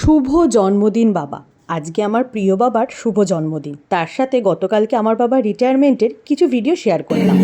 শুভ জন্মদিন, বাবা। আজকে আমার প্রিয় বাবার শুভ জন্মদিন। তার সাথে গতকালকে আমার বাবা রিটায়ারমেন্টের কিছু ভিডিও শেয়ার করলাম।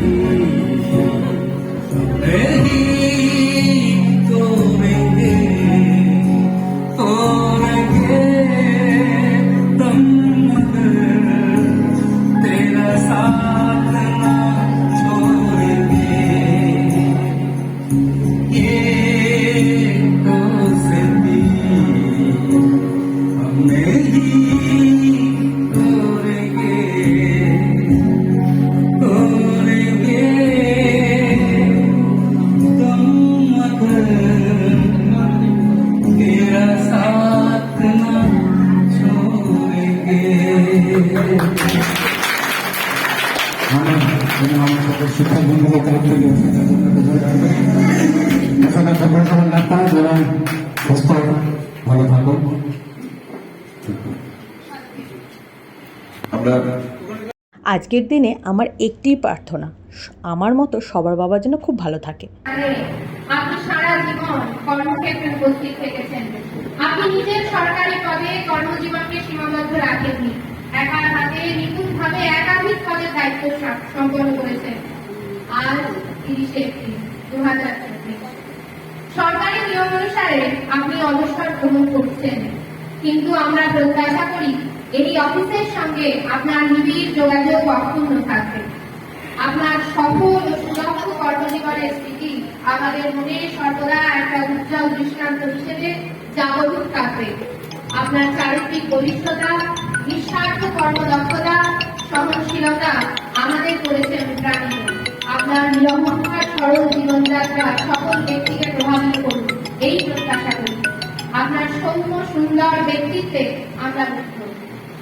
Amen. আজকের দিনে আমার একটি প্রার্থনা, আমার মতো সবার বাবা যেন খুব ভালো থাকে। কর্মক্ষেত্রে উপস্থিত থেকেছেন। আপনি নিজের সরকারি পদে কর্মজীবনকে সীমাবদ্ধ রাখেননি। একার হাতে নিপুণভাবে একাধিক পদের দায়িত্ব সম্পন্ন করেছেন। আজ তিরিশে সরকারি নিয়ম অনুসারে আপনি অবসর গ্রহণ করছেন। কিন্তু আমরা প্রত্যাশা করি, এই অফিসের সঙ্গে আপনার নিবিড় যোগাযোগ অক্ষুণ্ণ থাকবে। আপনার সফল ও সুদক্ষ কর্মজীবনের স্মৃতি আমাদের মনে সর্বদা একটা উজ্জ্বল দৃষ্টান্ত হিসেবে জাগরুক থাকবে। আপনার চারিত্রিক বলিষ্ঠতা নিঃস্বার্থ কর্মদক্ষতা, সহনশীলতা আমাদের করেছে অনুপ্রাণিত আপনার নিরহংকার সরল জীবনযাত্রা সকল ব্যক্তিকে প্রভাবিত করুন, এই প্রত্যাশা করি। আপনার সৌম্য, সুন্দর ব্যক্তিত্বে আমরা মুগ্ধ।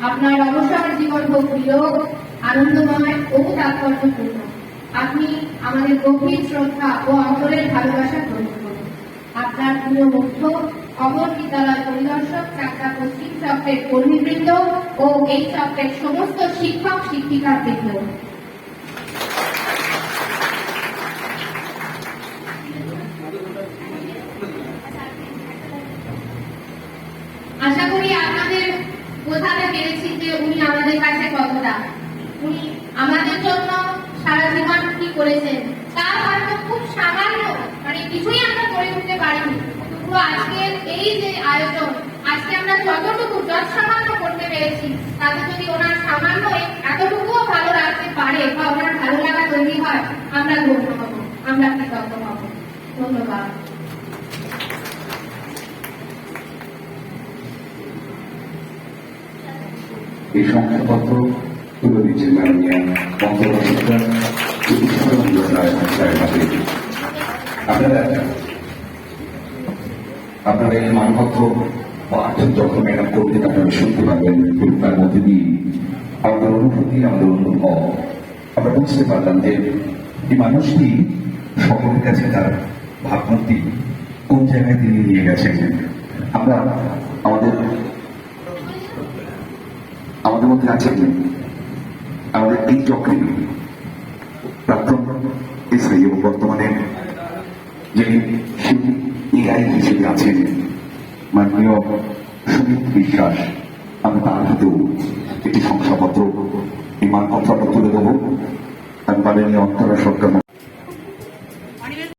আপনার অবসর জীবন হোক বিয়োগ আনন্দময় ও তাৎপর্যপূর্ণ। আপনি আমাদের গভীর শ্রদ্ধা ও অন্তরের ভালোবাসা গ্রহণ করুন। আপনার প্রিয় মুগ্ধ অমর বিদ্যালয় পরিদর্শক চাকরা পশ্চিম চক্রের কর্মীবৃন্দ ও এই চক্রের সমস্ত শিক্ষক শিক্ষিকা বৃন্দ আশা করি আপনাদের বোঝাতে পেরেছি যে উনি আমাদের কাছে কতটা। উনি আমাদের জন্য সারা জীবন কি করেছেন, তার যে আয়োজন, আজকে আমরা যতটুকু যত সামান্য করতে পেরেছি, তাতে যদি ওনার সামান্য এতটুকুও ভালো রাখতে পারে বা ওনার ভালো লাগা তৈরি হয়, আমরা ধন্য হব, আমরা কৃতজ্ঞ হব। ধন্যবাদ। এই শংসাপত্র তুলে দিচ্ছেন মাননীয় হাতে আপনারা আপনারা এই মানপত্র পাঠন যখন ম্যাডাম করতে আপনারা শুনতে পাবেন তার মধ্যে দিয়ে আমাদের অনুভূতি, আমাদের অনুভব আমরা বুঝতে পারলাম যে এই মানুষটি সকলের কাছে তার ভাবমূর্তি কোন জায়গায় তিনি নিয়ে গেছেন। আমরা আমাদের আমাদের মধ্যে আছেন আমাদের এই চক্রে প্রাক্তন এবং বর্তমানে যিনি এআই হিসেবে আছেন মাননীয় সুমিত বিশ্বাস, আমি তার হাতেও একটি শংসাপত্র, এই মানপত্র তুলে দেবো। আমি মাননীয় অন্তরা সরকার